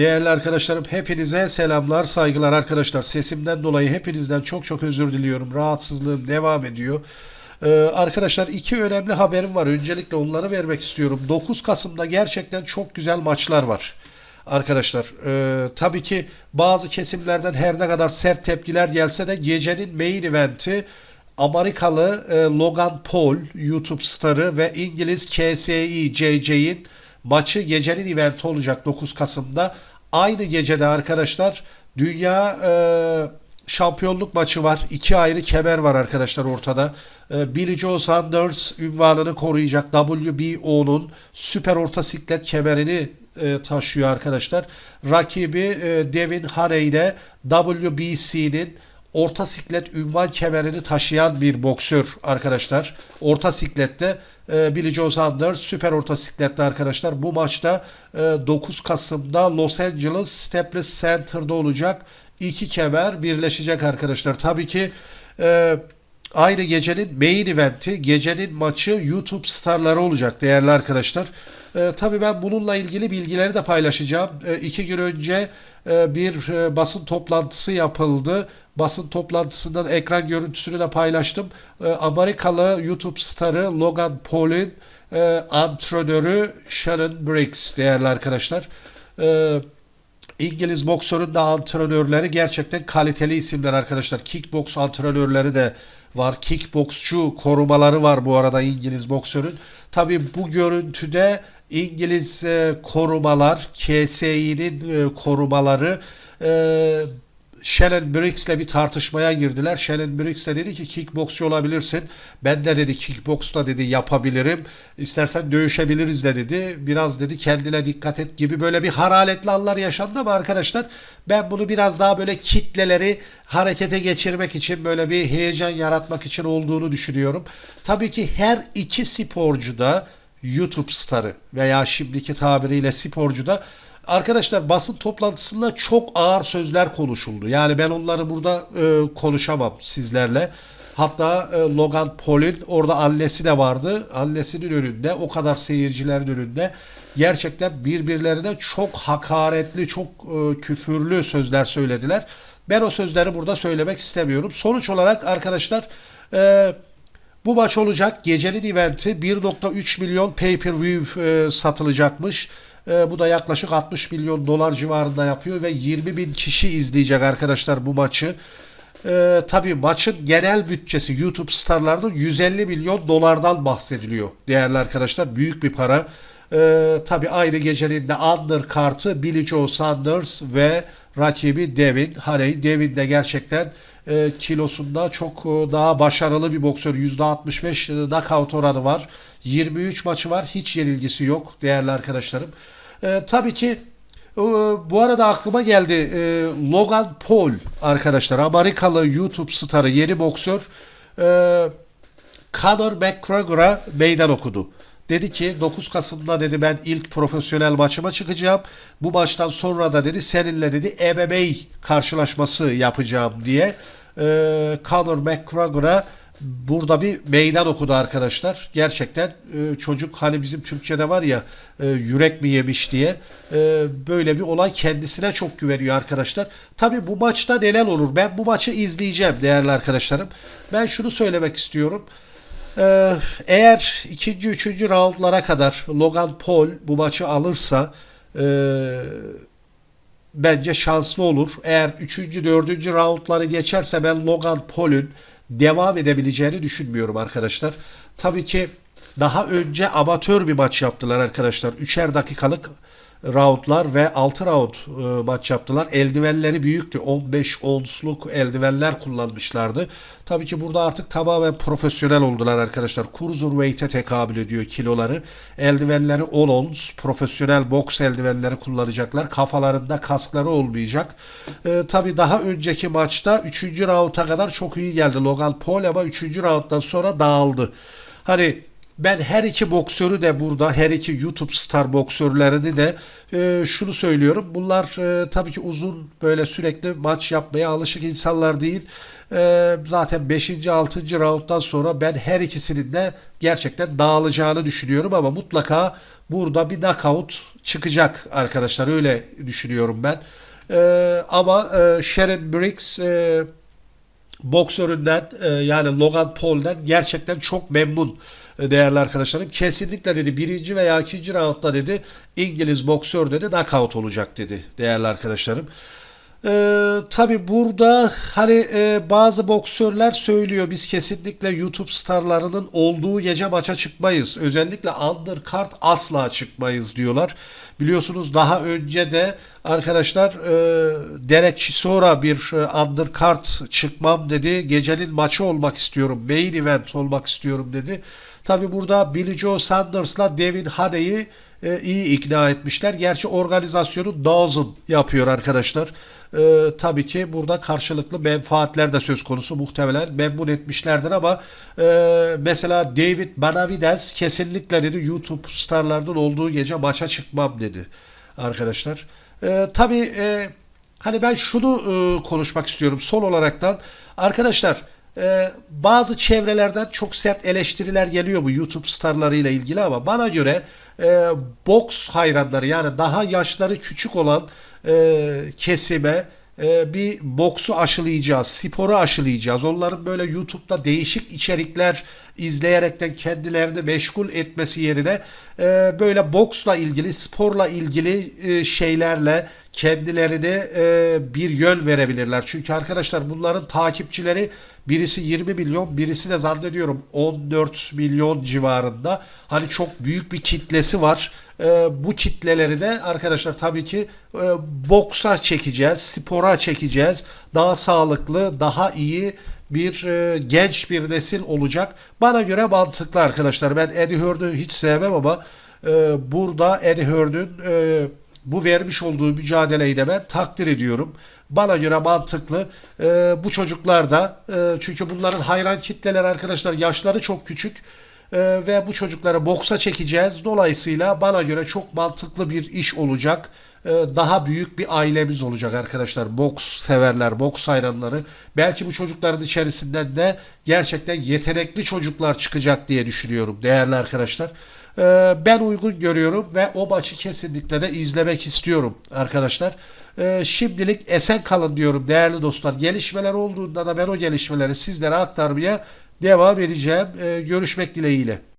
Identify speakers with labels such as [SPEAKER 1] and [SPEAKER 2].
[SPEAKER 1] Değerli arkadaşlarım hepinize selamlar, saygılar arkadaşlar. Sesimden dolayı hepinizden çok çok özür diliyorum. Rahatsızlığım devam ediyor. Ee, arkadaşlar iki önemli haberim var. Öncelikle onları vermek istiyorum. 9 Kasım'da gerçekten çok güzel maçlar var. Arkadaşlar e, tabii ki bazı kesimlerden her ne kadar sert tepkiler gelse de gecenin main eventi Amerikalı e, Logan Paul YouTube starı ve İngiliz KSI JJ'in maçı gecenin eventi olacak 9 Kasım'da. Aynı gecede arkadaşlar dünya e, şampiyonluk maçı var. İki ayrı kemer var arkadaşlar ortada. E, Billy Joe Saunders ünvanını koruyacak WBO'nun süper orta siklet kemerini e, taşıyor arkadaşlar. Rakibi e, Devin Haney de WBC'nin orta siklet ünvan kemerini taşıyan bir boksör arkadaşlar. Orta siklette e, Billy Joe Saunders süper orta siklette arkadaşlar. Bu maçta e, 9 Kasım'da Los Angeles Staples Center'da olacak. İki kemer birleşecek arkadaşlar. Tabii ki e, aynı gecenin main eventi, gecenin maçı YouTube starları olacak değerli arkadaşlar. E, tabii ben bununla ilgili bilgileri de paylaşacağım. E, iki gün önce bir e, basın toplantısı yapıldı. Basın toplantısından ekran görüntüsünü de paylaştım. E, Amerikalı YouTube starı Logan Paul'ün e, antrenörü Shannon Briggs değerli arkadaşlar. E, İngiliz boksörün de antrenörleri gerçekten kaliteli isimler arkadaşlar. Kickbox antrenörleri de var. Kickboksçu korumaları var bu arada İngiliz boksörün. Tabi bu görüntüde İngiliz e, korumalar, KSI'nin e, korumaları e, Shannon Briggs'le bir tartışmaya girdiler. Shannon Briggs de dedi ki kickboksçu olabilirsin. Ben de dedi kickboksla dedi yapabilirim. İstersen dövüşebiliriz de dedi. Biraz dedi kendine dikkat et gibi böyle bir hararetli anlar yaşandı ama arkadaşlar ben bunu biraz daha böyle kitleleri harekete geçirmek için böyle bir heyecan yaratmak için olduğunu düşünüyorum. Tabii ki her iki sporcu da YouTube starı veya şimdiki tabiriyle sporcu da Arkadaşlar basın toplantısında çok ağır sözler konuşuldu. Yani ben onları burada e, konuşamam sizlerle. Hatta e, Logan Paul'ün orada annesi de vardı. Annesinin önünde o kadar seyircilerin önünde gerçekten birbirlerine çok hakaretli, çok e, küfürlü sözler söylediler. Ben o sözleri burada söylemek istemiyorum. Sonuç olarak arkadaşlar e, bu maç olacak. Gecenin eventi 1.3 milyon pay-per-view e, satılacakmış. E, bu da yaklaşık 60 milyon dolar civarında yapıyor ve 20 bin kişi izleyecek arkadaşlar bu maçı. E, tabii maçın genel bütçesi YouTube starlarının 150 milyon dolardan bahsediliyor değerli arkadaşlar. Büyük bir para. E, tabii aynı gecenin de undercard'ı Billy Joe Saunders ve rakibi Devin Haney. Devin de gerçekten e, kilosunda çok e, daha başarılı bir boksör. %65 knockout oranı var. 23 maçı var. Hiç yenilgisi yok değerli arkadaşlarım. E, tabii ki e, bu arada aklıma geldi. E, Logan Paul arkadaşlar. Amerikalı YouTube starı yeni boksör. E, Conor McGregor'a meydan okudu. Dedi ki 9 Kasım'da dedi ben ilk profesyonel maçıma çıkacağım. Bu maçtan sonra da dedi seninle dedi MMA karşılaşması yapacağım diye e, Conor McGregor'a burada bir meydan okudu arkadaşlar. Gerçekten e, çocuk hani bizim Türkçe'de var ya e, yürek mi yemiş diye e, böyle bir olay kendisine çok güveniyor arkadaşlar. Tabi bu maçta neler olur? Ben bu maçı izleyeceğim değerli arkadaşlarım. Ben şunu söylemek istiyorum. Ee, eğer ikinci, üçüncü roundlara kadar Logan Paul bu maçı alırsa e, bence şanslı olur. Eğer üçüncü, dördüncü roundları geçerse ben Logan Paul'ün devam edebileceğini düşünmüyorum arkadaşlar. Tabii ki daha önce amatör bir maç yaptılar arkadaşlar. Üçer dakikalık roundlar ve 6 round e, maç yaptılar. Eldivenleri büyüktü. 15 onsluk eldivenler kullanmışlardı. Tabii ki burada artık tamamen profesyonel oldular arkadaşlar. Cruiserweight'e tekabül ediyor kiloları. Eldivenleri 10 ons. Profesyonel boks eldivenleri kullanacaklar. Kafalarında kaskları olmayacak. E, tabii daha önceki maçta 3. rounda kadar çok iyi geldi Logan Paul ama 3. rounddan sonra dağıldı. Hani ben her iki boksörü de burada, her iki YouTube star boksörlerini de e, şunu söylüyorum. Bunlar e, tabii ki uzun böyle sürekli maç yapmaya alışık insanlar değil. E, zaten 5. 6. rounddan sonra ben her ikisinin de gerçekten dağılacağını düşünüyorum ama mutlaka burada bir knockout çıkacak arkadaşlar. Öyle düşünüyorum ben. Ee, ama e, Sharon Briggs e, boksöründen e, yani Logan Paul'den gerçekten çok memnun e, değerli arkadaşlarım. Kesinlikle dedi birinci veya ikinci roundda dedi İngiliz boksör dedi knockout olacak dedi değerli arkadaşlarım. Ee, tabi burada hani e, bazı boksörler söylüyor biz kesinlikle YouTube starlarının olduğu gece maça çıkmayız. Özellikle undercard asla çıkmayız diyorlar. Biliyorsunuz daha önce de arkadaşlar e, Derek Chisora bir e, undercard çıkmam dedi. Gecenin maçı olmak istiyorum. Main event olmak istiyorum dedi. Tabi burada Billy Joe Sanders'la Devin Haney'i e, iyi ikna etmişler. Gerçi organizasyonu Dawson yapıyor arkadaşlar. E, tabii ki burada karşılıklı menfaatler de söz konusu muhtemelen memnun etmişlerdir ama e, mesela David Benavides kesinlikle dedi YouTube starlarının olduğu gece maça çıkmam dedi arkadaşlar. E, tabii e, hani ben şunu e, konuşmak istiyorum son olaraktan arkadaşlar ee, bazı çevrelerden çok sert eleştiriler geliyor bu YouTube starlarıyla ilgili ama bana göre e, boks hayranları yani daha yaşları küçük olan e, kesime e, bir boksu aşılayacağız, sporu aşılayacağız. Onların böyle YouTube'da değişik içerikler izleyerekten kendilerini meşgul etmesi yerine e, böyle boksla ilgili, sporla ilgili e, şeylerle kendilerini e, bir yön verebilirler. Çünkü arkadaşlar bunların takipçileri birisi 20 milyon, birisi de zannediyorum 14 milyon civarında. Hani çok büyük bir kitlesi var. E, bu kitleleri de arkadaşlar tabii ki e, boksa çekeceğiz, spora çekeceğiz. Daha sağlıklı, daha iyi bir e, genç bir nesil olacak. Bana göre mantıklı arkadaşlar. Ben Eddie Hearn'ü hiç sevmem ama e, burada Eddie Hearn'ün e, bu vermiş olduğu mücadeleyi de ben takdir ediyorum. Bana göre mantıklı. E, bu çocuklar da e, çünkü bunların hayran kitleler arkadaşlar yaşları çok küçük e, ve bu çocukları boksa çekeceğiz. Dolayısıyla bana göre çok mantıklı bir iş olacak. E, daha büyük bir ailemiz olacak arkadaşlar. Boks severler, boks hayranları. Belki bu çocukların içerisinden de gerçekten yetenekli çocuklar çıkacak diye düşünüyorum değerli arkadaşlar. E, ben uygun görüyorum ve o maçı kesinlikle de izlemek istiyorum arkadaşlar. E, şimdilik esen kalın diyorum değerli dostlar. Gelişmeler olduğunda da ben o gelişmeleri sizlere aktarmaya devam edeceğim. E, görüşmek dileğiyle.